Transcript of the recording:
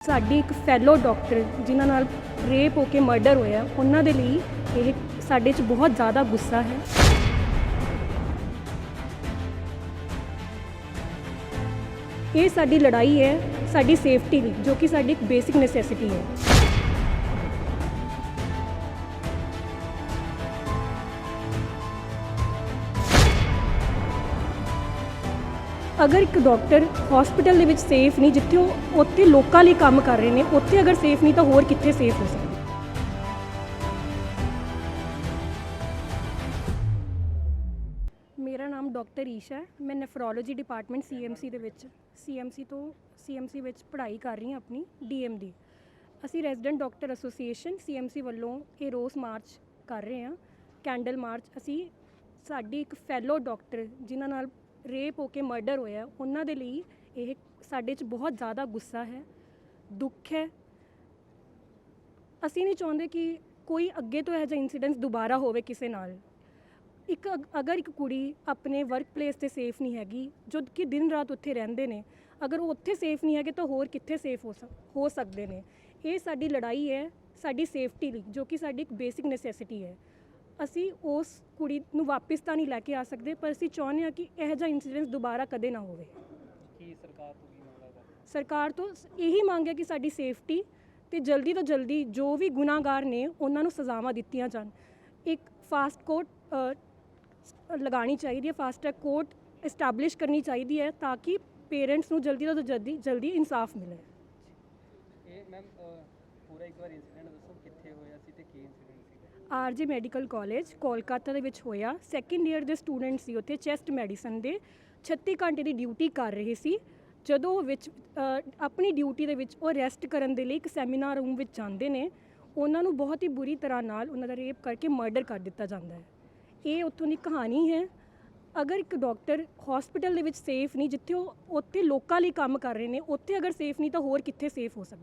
ਸਾਡੀ ਇੱਕ ਫੈਲੋ ਡਾਕਟਰ ਜਿਨ੍ਹਾਂ ਨਾਲ ਰੇਪ ਹੋ ਕੇ ਮਰਡਰ ਹੋਇਆ, ਉਹਨਾਂ ਦੇ ਲਈ ਇਹ ਸਾਡੇ 'ਚ ਬਹੁਤ ਜ਼ਿਆਦਾ ਗੁੱਸਾ ਹੈ। ਇਹ ਸਾਡੀ ਲੜਾਈ ਹੈ, ਸਾਡੀ ਸੇਫਟੀ ਲਈ, ਜੋ ਕਿ ਸਾਡੀ ਇੱਕ ਬੇਸਿਕ ਨੈਸੈਸਿਟੀ ਹੈ। ਅਗਰ ਇੱਕ ਡਾਕਟਰ ਹਸਪੀਟਲ ਦੇ ਵਿੱਚ ਸੇਫ ਨਹੀਂ, ਜਿੱਥੇ ਉਹ ਉੱਥੇ ਲੋਕਾਂ ਲਈ ਕੰਮ ਕਰ ਰਹੇ ਨੇ, ਉੱਥੇ ਅਗਰ ਸੇਫ ਨਹੀਂ ਤਾਂ ਹੋਰ ਕਿੱਥੇ ਸੇਫ ਹੋ ਸਕਦਾ? ਮੇਰਾ ਨਾਮ ਡਾਕਟਰ ਈਸ਼ਾ ਹੈ। ਮੈਂ ਨੈਫਰੋਲੋਜੀ ਡਿਪਾਰਟਮੈਂਟ ਸੀਐਮਸੀ ਦੇ ਵਿੱਚ ਸੀਐਮਸੀ ਤੋਂ ਸੀਐਮਸੀ ਵਿੱਚ ਪੜ੍ਹਾਈ ਕਰ ਰਹੀ ਹਾਂ ਆਪਣੀ ਡੀਐਮ ਦੀ। ਅਸੀਂ ਰੈਜ਼ੀਡੈਂਟ ਡਾਕਟਰ ਐਸੋਸੀਏਸ਼ਨ ਸੀਐਮਸੀ ਵੱਲੋਂ ਇਹ ਰੋਸ ਮਾਰਚ ਕਰ ਰਹੇ ਹਾਂ। ਕੈਂਡਲ ਮਾਰਚ ਅਸੀਂ ਸਾਡੀ ਇੱਕ ਫੈਲੋ ਡਾਕਟਰ ਜਿਨ੍ਹਾਂ ਨਾਲ ਰੇਪ ਹੋ ਕੇ ਮਰਡਰ ਹੋਇਆ, ਉਹਨਾਂ ਦੇ ਲਈ ਇਹ ਸਾਡੇ 'ਚ ਬਹੁਤ ਜ਼ਿਆਦਾ ਗੁੱਸਾ ਹੈ, ਦੁੱਖ ਹੈ। ਅਸੀਂ ਨਹੀਂ ਚਾਹੁੰਦੇ ਕਿ ਕੋਈ ਅੱਗੇ ਤੋਂ ਇਹੋ ਜਿਹਾ ਇਨਸੀਡੈਂਟ ਦੁਬਾਰਾ ਹੋਵੇ ਕਿਸੇ ਨਾਲ। ਇੱਕ ਅਗ- ਅਗਰ ਇੱਕ ਕੁੜੀ ਆਪਣੇ ਵਰਕ ਪਲੇਸ ਤੇ ਸੇਫ ਨਹੀਂ ਹੈਗੀ, ਜੋ ਕਿ ਦਿਨ ਰਾਤ ਉੱਥੇ ਰਹਿੰਦੇ ਨੇ, ਅਗਰ ਉਹ ਉੱਥੇ ਸੇਫ ਨਹੀਂ ਹੈਗੇ ਤਾਂ ਹੋਰ ਕਿੱਥੇ ਸੇਫ ਹੋ ਸਕ, ਹੋ ਸਕਦੇ ਨੇ। ਇਹ ਸਾਡੀ ਲੜਾਈ ਹੈ, ਸਾਡੀ ਸੇਫਟੀ ਲਈ, ਜੋ ਕਿ ਸਾਡੀ ਇੱਕ ਬੇਸਿਕ ਨੈਸੈਸਿਟੀ ਹੈ। ਅਸੀਂ ਉਸ ਕੁੜੀ ਨੂੰ ਵਾਪਸ ਤਾਂ ਨਹੀਂ ਲੈ ਕੇ ਆ ਸਕਦੇ ਪਰ ਅਸੀਂ ਚਾਹੁੰਦੇ ਹਾਂ ਕਿ ਇਹੋ ਜਿਹਾ ਇਨਸੀਡੈਂਟ ਦੁਬਾਰਾ ਕਦੇ ਨਾ ਹੋਵੇ। ਕੀ ਸਰਕਾਰ ਤੋਂ ਕੀ ਮੰਗ ਕਰਦੇ ਸਰਕਾਰ ਤੋਂ ਇਹੀ ਮੰਗ ਹੈ ਕਿ ਸਾਡੀ ਸੇਫਟੀ ਤੇ ਜਲਦੀ ਤੋਂ ਜਲਦੀ ਜੋ ਵੀ ਗੁਨਾਹਗਾਰ ਨੇ ਉਹਨਾਂ ਨੂੰ ਸਜ਼ਾਵਾਂ ਦਿੱਤੀਆਂ ਜਾਣ। ਇੱਕ ਫਾਸਟ ਕੋਰਟ ਲਗਾਉਣੀ ਚਾਹੀਦੀ ਹੈ ਫਾਸਟ ਟਰੈਕ ਕੋਰਟ ਐਸਟੈਬਲਿਸ਼ ਕਰਨੀ ਚਾਹੀਦੀ ਹੈ ਤਾਂ ਕਿ ਪੇਰੈਂਟਸ ਨੂੰ ਜਲਦੀ ਤੋਂ ਜਲਦੀ ਜਲਦੀ ਇਨਸਾਫ ਮਿਲੇ। ਇਹ ਮੈਮ ਪੂਰਾ ਇੱਕ ਵਾਰ ਇਨਸੀਡੈਂਟ ਦੱਸੋ ਕਿੱਥੇ ਹੋਇਆ ਸੀ ਤੇ ਕੀ ਇਨਸੀਡੈਂਟ ਸੀਗਾ ਆਰਜੀ ਮੈਡੀਕਲ ਕਾਲਜ ਕੋਲਕਾਤਾ ਦੇ ਵਿੱਚ ਹੋਇਆ। ਸੈਕੰਡ ਈਅਰ ਦੇ ਸਟੂਡੈਂਟ ਸੀ ਉੱਥੇ ਚੈਸਟ ਮੈਡੀਸਨ ਦੇ। 36 ਘੰਟੇ ਦੀ ਡਿਊਟੀ ਕਰ ਰਹੇ ਸੀ। ਜਦੋਂ ਵਿੱਚ ਆਪਣੀ ਡਿਊਟੀ ਦੇ ਵਿੱਚ ਉਹ ਰੈਸਟ ਕਰਨ ਦੇ ਲਈ ਇੱਕ ਸੈਮੀਨਾਰ ਰੂਮ ਵਿੱਚ ਜਾਂਦੇ ਨੇ, ਉਹਨਾਂ ਨੂੰ ਬਹੁਤ ਹੀ ਬੁਰੀ ਤਰ੍ਹਾਂ ਨਾਲ ਉਹਨਾਂ ਦਾ ਰੇਪ ਕਰਕੇ ਮਰਡਰ ਕਰ ਦਿੱਤਾ ਜਾਂਦਾ ਹੈ। ਇਹ ਉੱਥੋਂ ਦੀ ਕਹਾਣੀ ਹੈ। ਅਗਰ ਇੱਕ ਡਾਕਟਰ ਹਸਪੀਟਲ ਦੇ ਵਿੱਚ ਸੇਫ ਨਹੀਂ, ਜਿੱਥੇ ਉਹ ਉੱਥੇ ਲੋਕਾਂ ਲਈ ਕੰਮ ਕਰ ਰਹੇ ਨੇ, ਉੱਥੇ ਅਗਰ ਸੇਫ ਨਹੀਂ ਤਾਂ ਹੋਰ ਕਿੱਥੇ ਸੇਫ ਹੋ ਸਕਦਾ?